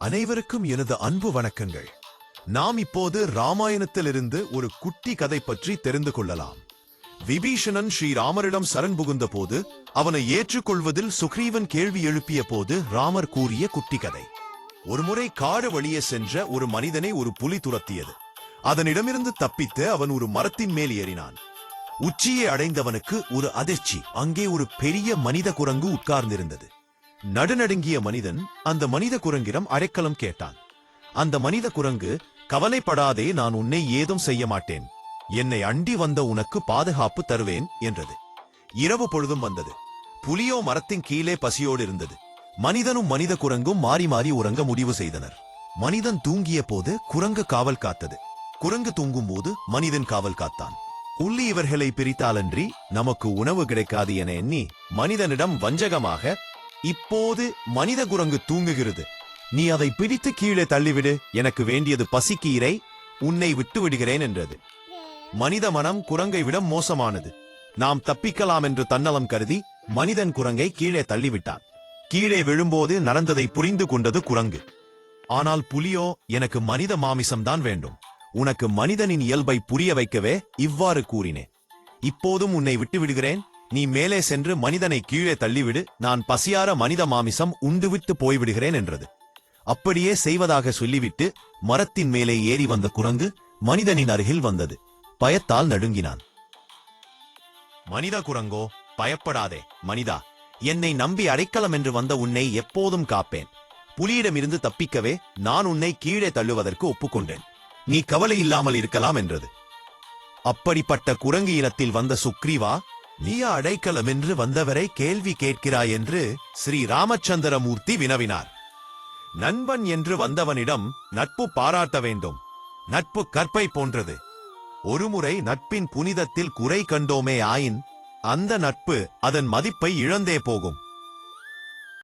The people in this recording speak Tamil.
அனைவருக்கும் எனது அன்பு வணக்கங்கள். நாம் இப்போது ராமாயணத்திலிருந்து ஒரு குட்டி கதை பற்றி தெரிந்து கொள்ளலாம். விபீஷணன் ஸ்ரீராமரிடம் சரண் புகுந்த போது அவனை ஏற்றுக்கொள்வதில் சுக்ரீவன் கேள்வி எழுப்பிய போது ராமர் கூறிய குட்டி கதை. ஒருமுறை காடு வழியே சென்ற ஒரு மனிதனை ஒரு புலி துரத்தியது. அதனிடமிருந்து தப்பித்து அவன் ஒரு மரத்தின் மேல் ஏறினான். உச்சியை அடைந்தவனுக்கு ஒரு அதிர்ச்சி. அங்கே ஒரு பெரிய மனித குரங்கு உட்கார்ந்திருந்தது. நடுநடுங்கிய மனிதன் அந்த மனித குரங்கிடம் அடைக்கலம் கேட்டான். அந்த மனித குரங்கு கவலைப்படாதே நான் உன்னை ஏதும் செய்ய மாட்டேன். என்னை அண்டி வந்த உனக்கு பாதுகாப்பு தருவேன் என்றது. இரவு பொழுதும் வந்தது. புலியோ மரத்தின் கீழே பசியோடு இருந்தது. மனிதனும் மனித குரங்கும் மாறி மாறி உறங்க முடிவு செய்தனர். மனிதன் தூங்கிய போது குரங்கு காவல் காத்தது. குரங்கு தூங்கும் போது மனிதன் காவல் காத்தான். உள்ளி இவர்களை பிரித்தாலன்றி நமக்கு உணவு கிடைக்காது என எண்ணி மனிதனிடம் வஞ்சகமாக இப்போது மனித குரங்கு தூங்குகிறது. நீ அதை பிடித்து கீழே தள்ளிவிடு. எனக்கு வேண்டியது பசிக்கு இறை உன்னை விட்டு விடுகிறேன் என்றது. மனித மனம் குரங்கை விட மோசமானது. நாம் தப்பிக்கலாம் என்று தன்னலம் கருதி மனிதன் குரங்கை கீழே தள்ளிவிட்டான். கீழே விழும்போது நடந்ததை புரிந்து கொண்டது குரங்கு. ஆனால் புலியோ எனக்கு மனித மாமிசம்தான் வேண்டும். உனக்கு மனிதனின் இயல்பை புரிய வைக்கவே இவ்வாறு கூறினேன். இப்போதும் உன்னை விட்டு விடுகிறேன் நீ மேலே சென்று மனிதனை கீழே தள்ளிவிடு. நான் பசியார மனித மாமிசம் உண்டுவிட்டு போய்விடுகிறேன் என்றது. அப்படியே செய்வதாக சொல்லிவிட்டு மரத்தின் மேலே ஏறி வந்த குரங்கு மனிதனின் அருகில் வந்தது. பயத்தால் நடுங்கினான். மனித குரங்கோ பயப்படாதே மனிதா. என்னை நம்பி அடைக்கலம் என்று வந்த உன்னை எப்போதும் காப்பேன். புலியிடமிருந்து தப்பிக்கவே நான் உன்னை கீழே தள்ளுவதற்கு ஒப்புக்கொண்டேன். நீ கவலை இல்லாமல் இருக்கலாம் என்றது. அப்படிப்பட்ட குரங்கு இனத்தில் வந்த சுக்ரீவா நீயா அடைக்கலம் என்று வந்தவரை கேள்வி கேட்கிறாய் என்று ஸ்ரீ ராமச்சந்திரமூர்த்தி வினவினார். நண்பன் என்று வந்தவனிடம் நட்பு பாராட்ட வேண்டும். நட்பு கற்பை போன்றது. ஒருமுறை நட்பின் புனிதத்தில் குறை கண்டோமே ஆயின் அந்த நட்பு அதன் மதிப்பை இழந்தே போகும்.